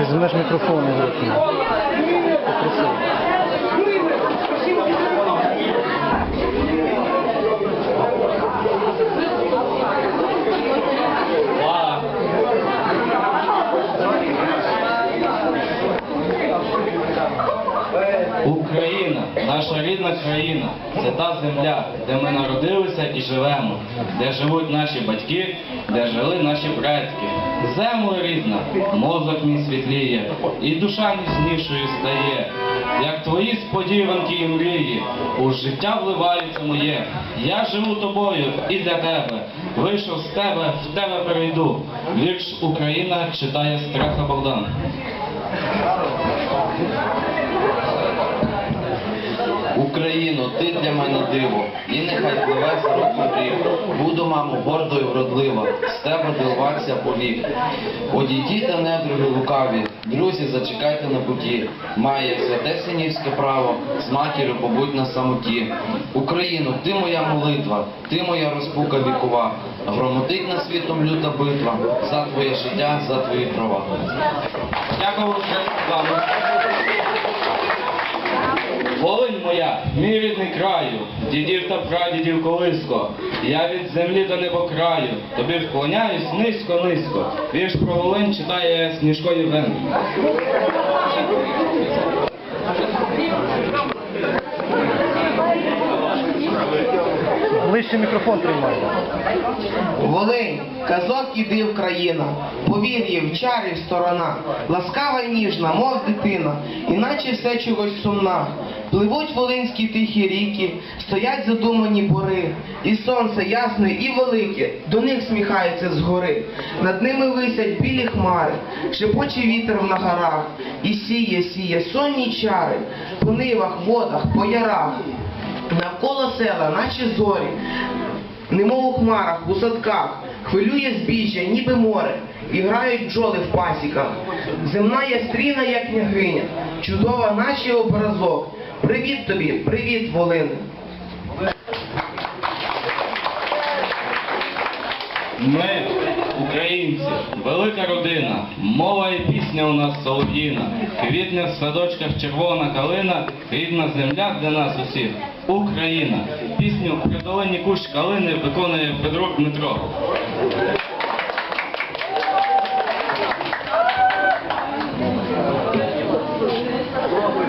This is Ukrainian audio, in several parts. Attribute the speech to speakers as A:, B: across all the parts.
A: Візьмеш мікрофон і грати. Попросив.
B: Україна, наша рідна країна, це та земля, де ми народилися і живемо, де живуть наші батьки, де жили наші предки. Земля рідна, мозок мій світліє, і душа міцнішою стає. Як твої сподіванки і мрії, у життя вливаються моє. Я живу тобою і для тебе. Вийшов з тебе, в тебе перейду. Вірш Україна читає Стреха Богдан.
C: Україно, ти для мене диво, і нехай пливе сорок рік. Буду, мамо, гордо і вродлива, з тебе дивувався повік. Одійдіть та недруги лукаві, друзі, зачекайте на путі. Має святе синівське право, з матір'ю побудь на самоті. Україно, ти моя молитва, ти моя розпука вікова. Громотить на світом люта битва, за твоє життя, за твої права.
B: Дякую вам. Волинь моя, мій рідний краю, дідів та прадідів колиско. Я від землі до небокраю, тобі вклоняюсь низько-низько. Вірш про Волинь читає Сніжко Євген.
A: Ближче мікрофон тримай.
D: Волинь, казок і див країна, повір'їв, чарів сторона, ласкава й ніжна, мов дитина, іначе все чогось сумна. Пливуть волинські тихі ріки, стоять задумані бори, і сонце ясне і велике, до них сміхається згори. Над ними висять білі хмари, шепоче вітер на горах, і сіє, сіє сонні чари, по нивах, водах, по ярах. Навколо села, наче зорі, немов у хмарах, у садках, хвилює збіжжя, ніби море, і грають бджоли в пасіках. Земна ястріна, як княгиня, чудова, наче образок. Привіт тобі, привіт, Волине.
B: Ми, українці, велика родина, мова і пісня у нас солов'їна, квітне в садочках червона калина, рідна земля для нас усіх, Україна. Пісню «Продолені кущ калини виконує Петро Дмитро.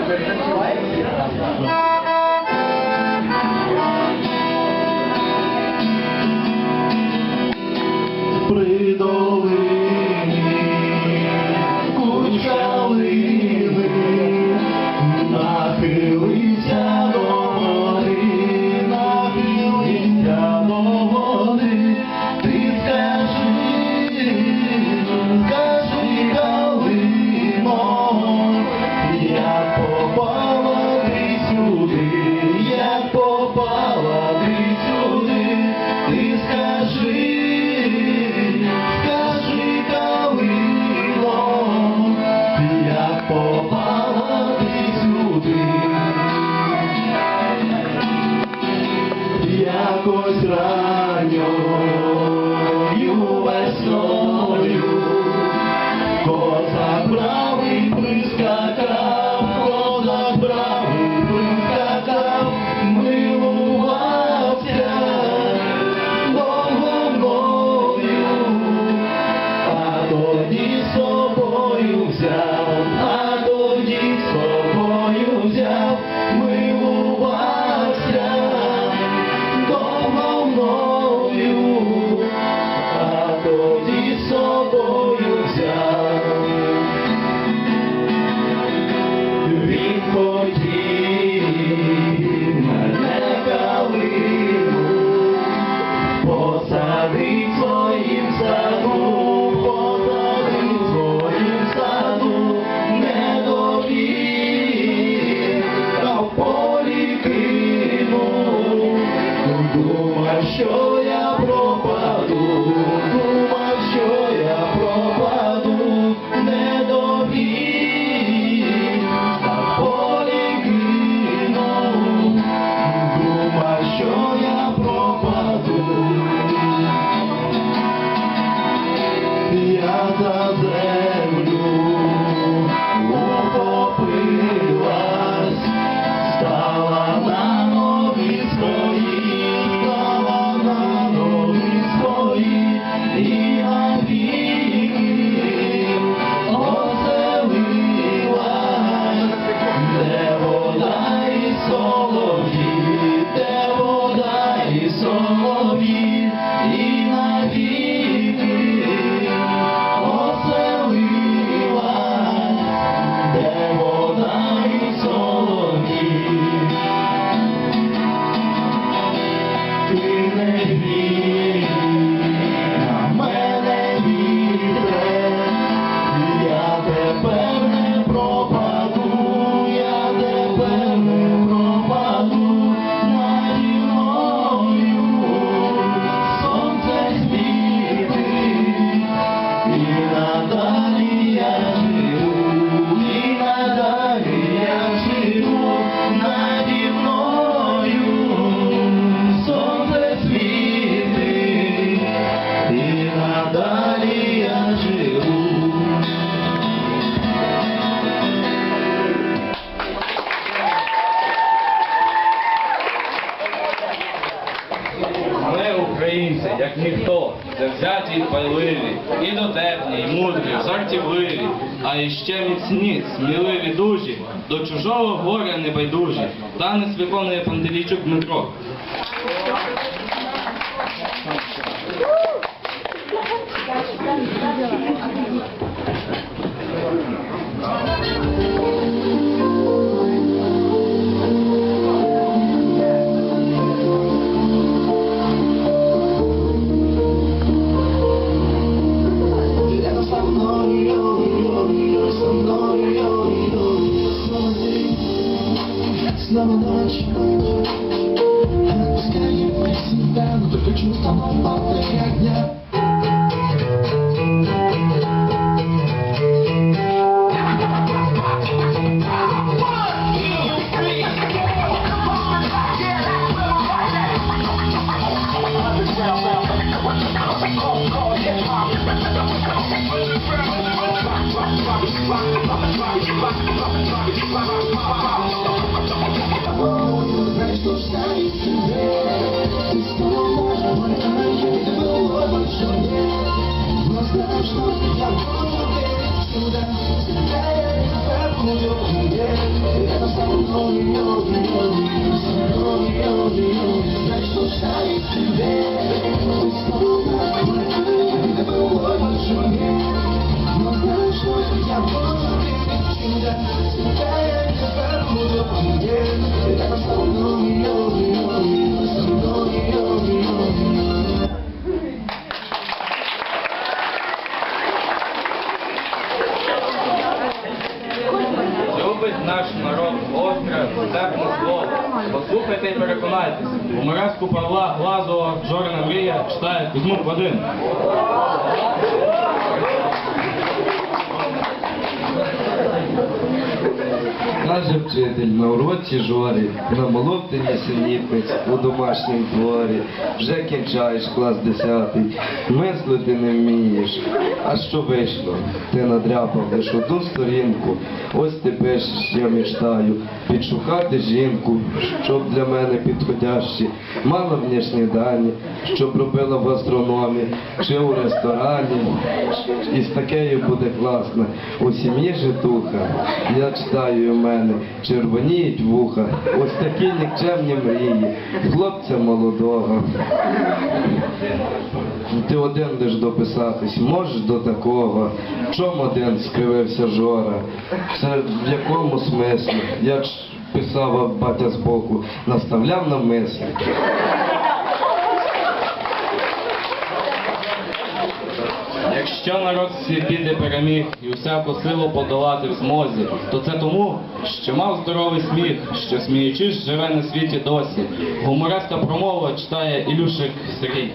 E: при
B: sombra. worthy. Іще сміливі дужі, до чужого горя небайдужі. Танець виконує Пантелійчук Дмитро.
E: Znowu należy Skrajnie pism ten Wykluczył samopatek jak nie
B: Bye. Наш народ остре, тепле слово. Послухайте і переконайтесь. Гумореску Павла Глазова Жорина Мрія читає Кузьмук Вадим.
F: Каже вчитель на уроці жорі, намолов ти нісенітниць у домашнім дворі, вже кінчаєш клас десятий, мислити не вмієш. А що вийшло? Ти надряпав лиш одну сторінку, ось ти пишеш, я мечтаю, підшукати жінку, щоб для мене підходящі, мала внішні дані, щоб робила в гастрономі чи у ресторані. І з такею буде класно. У сім'ї житуха, я читаю в мене, червоніють вуха, ось такі нікчемні мрії, хлопця молодого. Ти один лиш дописатись, можеш до такого. Чом один скривився жора? Це в якому смислі? Я ж писав батя збоку, наставляв на мислі.
B: Якщо народ піде переміг і всяку силу подолати в змозі, то це тому, що мав здоровий сміх, що сміючись живе на світі досі. Гумореска промова читає Ілюшик Сергій.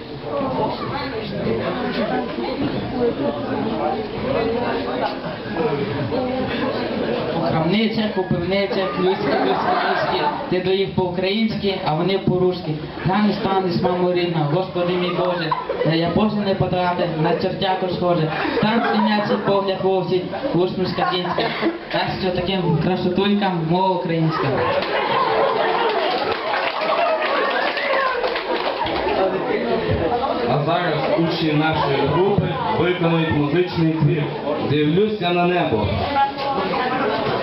G: Пивницях, людські, людські, людські, ти до їх по-українськи, а вони по-русски. Рани станеш, мамо рідна, Господи мій Боже, я Боже не потрапив, на чертяку схоже. Там стіняться погляд вовсі, усмішка кінська. Так що таким красотулькам мова українська.
B: А зараз учні нашої групи виконують музичний твір. Дивлюся на небо.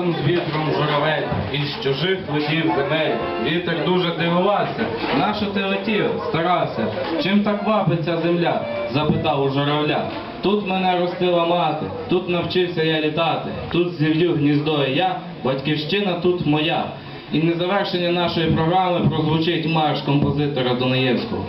E: налетом
B: з вітром журавель, із чужих летів земель. Вітер дуже дивувався. Нащо ти летів, старався? Чим так вапиться земля? запитав у журавля. Тут мене ростила мати, тут навчився я літати, тут зів'ю гніздо і я, батьківщина тут моя. І незавершення нашої програми прозвучить марш композитора Донаєвського.